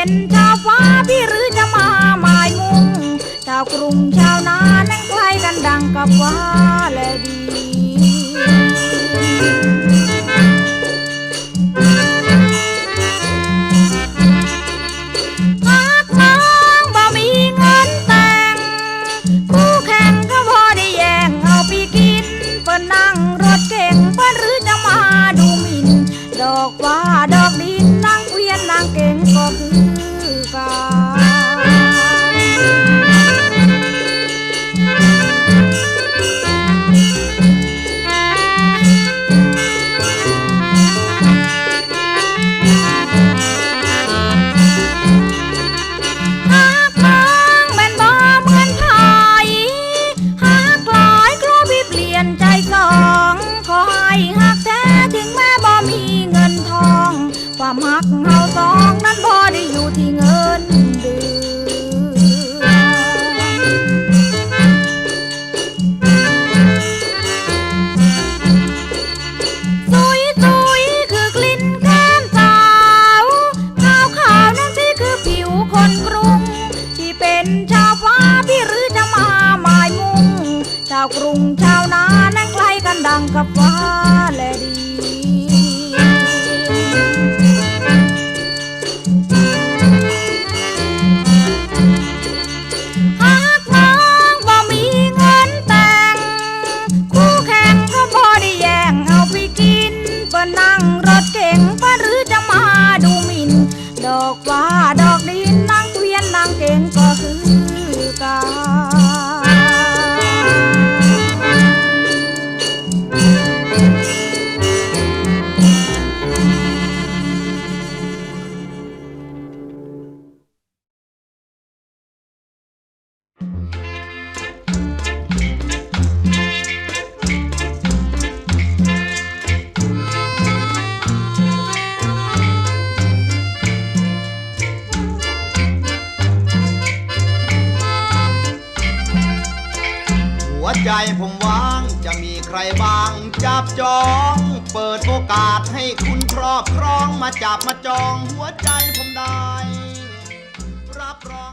เป็นชาวฟ้าพี่หรือจะมาหมายมุ่งชาวกรุงชาวนานั้นใกล้กันดังกับว่าแล วามหักเฮาสองนั้นบ่ได้อยู่ที่เงินเดือนซุยซุยคือกลิ่นแก้มสาวขาวขาวนั่นสิคือผิวคนกรุง ที่เป็นชาวฟ้าพี่หรือจะมาหมายมุ่งชาวกรุงชาวนานั้นใกล้กันดังกับฟ้าและดี ดอกดินนางเกวียนนางเก่งก็คือกัน วใจผมว่างจะมีใครบ้าง จับจอง เปิดโอกาสให้คุณครอบครองมาจับมาจองหัวใจผมได้ รับรอง